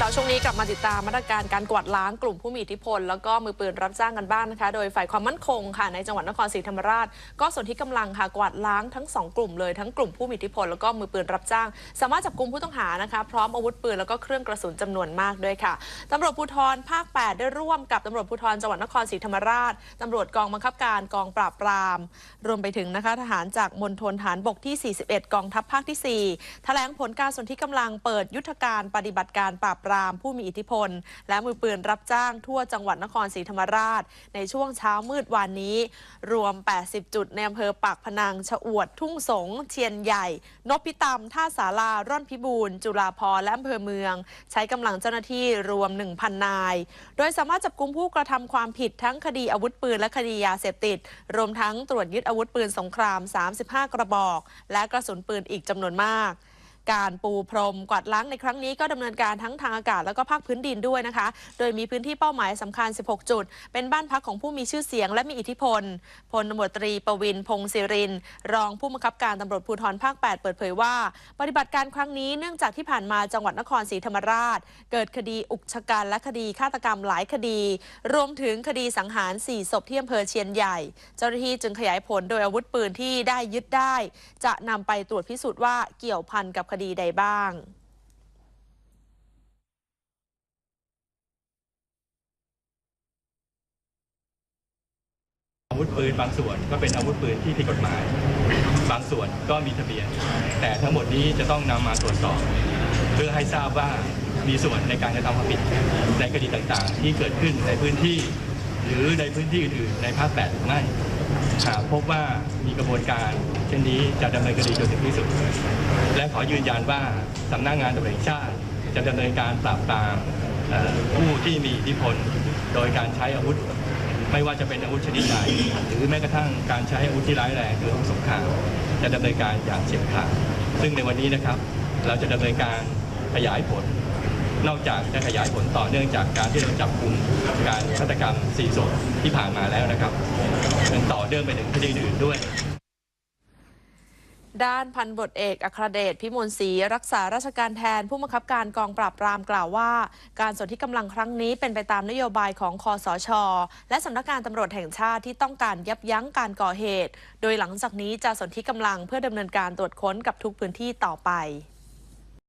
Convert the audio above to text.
เช้าช่วงนี้กลับมาติดตามมาตรการการกวาดล้างกลุ่มผู้มีอิทธิพล แล้วก็มือปืนรับจ้างกันบ้างนะคะ โดยฝ่ายความมั่นคงค่ะในจังหวัดนครศรีธรรมราช ก็ส่วนที่กำลังค่ะกวาดล้างทั้งสองกลุ่มเลยทั้งกลุ่มผู้มีอิทธิพลแล้วก็มือปืนรับจ้าง สามารถจับกลุ่มผู้ต้องหานะคะ พร้อมอาวุธปืนแล้วก็เครื่องกระสุนจำนวนมากด้วยค่ะตำรวจภูธรภาค 8 ได้ร่วมกับตำรวจภูธรจังหวัดนครศรีธรรมราชตำรวจกองบังคับการกองปราบปราม รวมไปถึงนะคะทหารจากมณฑลฐานบกที่ 41 กองทัพภาคที่4แถลงผลการสนที่กำลังเปิดยุทธการปฏิบัติการปราบปรามผู้มีอิทธิพล และมือปืนรับจ้างทั่วจังหวัดนครศรีธรรมราช ในช่วงเช้ามืดวันนี้ รวม 80 จุดในอำเภอปากพนังชะอวด ทุ่งสง เชียนใหญ่ นพิตำท่าสาราร่อนพิบูรณ์จุฬาภรและอำเภอเมือง ใช้กำลังเจ้าหน้าที่รวม 1,000 นาย โดยสามารถจับกุมผู้กระทำความผิดทั้งคดีอาวุธปืนและคดียาเสพติด รวมทั้งตรวจยึดอาวุธปืนสงคราม 35 กระบอก และกระสุนปืนอีกจำนวนมาก การปูพรมกวาดล้างในครั้งนี้ก็ดำเนินการทั้งทางอากาศแล้วก็ภาคพื้นดินด้วยนะคะ โดยมีพื้นที่เป้าหมายสำคัญ 16 จุด เป็นบ้านพักของผู้มีชื่อเสียงและมีอิทธิพล พลตำรวจตรีประวินพงศิรินทร์รองผู้บังคับการตำรวจภูธรภาค 8 เปิดเผยว่า ปฏิบัติการครั้งนี้เนื่องจากที่ผ่านมาจังหวัดนครศรีธรรมราช เกิดคดีอุกชะกันและคดีฆาตกรรมหลายคดี รวมถึงคดีสังหาร 4 ศพที่อำเภอเชียนใหญ่ เจ้าหน้าที่จึงขยายผลโดยอาวุธปืนที่ได้ยึดได้ จะนำไปตรวจพิสูจน์ว่าเกี่ยวพันกับคดีใดบ้างอาวุธปืนบางส่วนก็เป็นอาวุธปืนที่ผิดกฎหมาย บางส่วนก็มีทะเบียน แต่ทั้งหมดนี้จะต้องนำมาตรวจสอบ เพื่อให้ทราบว่ามีส่วนในการกระทำความผิดในคดีต่างๆ ที่เกิดขึ้นในพื้นที่ หรือในพื้นที่อื่นๆในภาคแปดหรือไม่ หากพบว่ามีกระบวนการ เช่นนี้จะดำเนินคดีจนถึงที่สุด และขอยืนยันว่าสำนักงานตำรวจแห่งชาติ จะดำเนินการปราบปรามผู้ที่มีอิทธิพลโดยการใช้อาวุธ ไม่ว่าจะเป็นอาวุธชนิดไหนหรือแม้กระทั่งการใช้อาวุธที่ร้ายแรงคืออาวุธสงครามจะดำเนินการอย่างเฉียบขาดซึ่งในวันนี้นะครับ เราจะดำเนินการขยายผล นอกจากจะขยายผลต่อเนื่องจากการที่เราจับกลุ่มการฆาตกรรม4ศพที่ผ่านมาแล้วนะครับยังต่อเนื่องไปถึงคดีอื่นด้วยด้านพันบทเอกอัครเดชพิมลศรีรักษาราชการแทนผู้บังคับการกองปราบปรามกล่าวว่า การสนที่กำลังครั้งนี้เป็นไปตามนโยบายของคอสช และสำนักงานตำรวจแห่งชาติที่ต้องการยับยั้งการก่อเหตุ โดยหลังจากนี้จะสนที่กำลังเพื่อดำเนินการตรวจค้นกับทุกพื้นที่ต่อไป